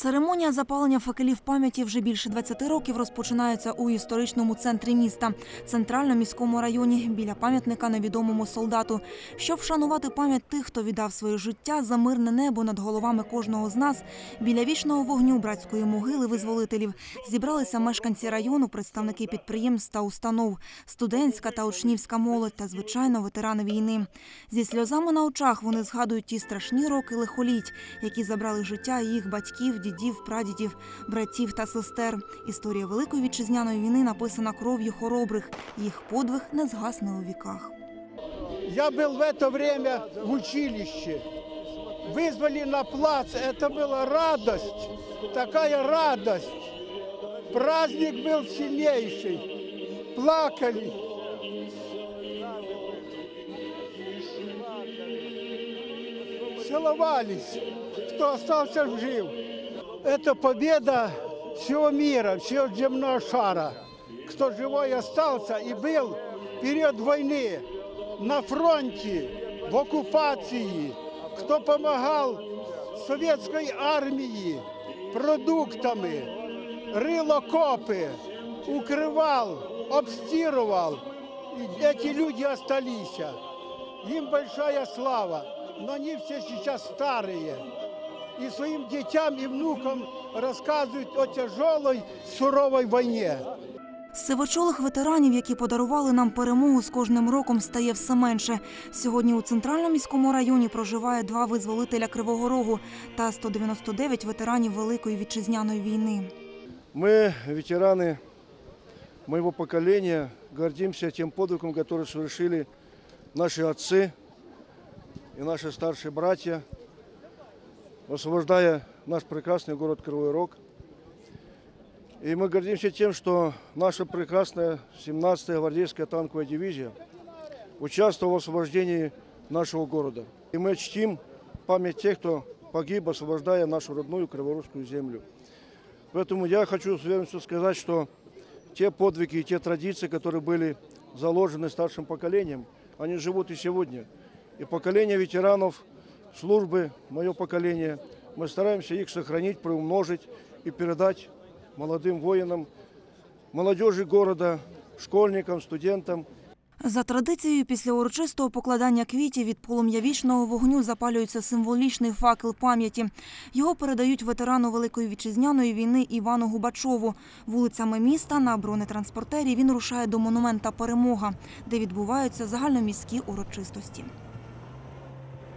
Церемонія запалення факелів пам'яті вже більше 20 років розпочинається у історичному центрі міста, центральному міському районі, біля пам'ятника невідомому солдату. Щоб вшанувати пам'ять тих, хто віддав своє життя за мирне небо над головами кожного з нас, біля вічного вогню братської могили визволителів зібралися мешканці району, представники підприємств та установ, студентська та учнівська молодь та, звичайно, ветерани війни. Зі сльозами на очах вони згадують ті страшні роки лихоліть, які забрали життя їх батьків, дідів, прадідів, братів та сестер. Історія Великої вітчизняної війни написана кров'ю хоробрих. Їх подвиг не згасне у віках. Я был в это время в училище. Вызвали на плац. Это была радость. Такая радость. Праздник был сильнейший. Плакали. Целовались. Кто остался жив. Это победа всего мира, всего земного шара. Кто живой остался и был в период войны на фронте, в оккупации, кто помогал советской армии продуктами, рыл окопы, укрывал, обстирывал. И эти люди остались. Им большая слава, но они все сейчас старые. И своим детям и внукам рассказывают о тяжелой, суровой войне. Сивочолих ветеранів, які подарували нам перемогу, з кожним роком стає все менше. Сьогодні у центральному міському районі проживає два визволителя Кривого Рогу та 199 ветеранів Великої вітчизняної війни. Мы, ветераны моего поколения, гордимся тем подвигом, который совершили наши отцы и наши старшие братья, Освобождая наш прекрасный город Кривой Рог. И мы гордимся тем, что наша прекрасная 17-я гвардейская танковая дивизия участвовала в освобождении нашего города. И мы чтим память тех, кто погиб, освобождая нашу родную Криворусскую землю. Поэтому я хочу с уверенностью сказать, что те подвиги и те традиции, которые были заложены старшим поколением, они живут и сегодня. И поколение ветеранов службы, мое поколение, мы стараемся их сохранить, приумножить и передать молодым воинам, молодежи города, школьникам, студентам, За традицією, після урочистого покладання квітів від полум'я вічного вогню запалюється символічний факел пам'яті. Його передають ветерану Великої вітчизняної війни Івану Губачову. Вулицями міста на бронетранспортері він рушає до монумента Перемога, де відбуваються загальноміські урочистості.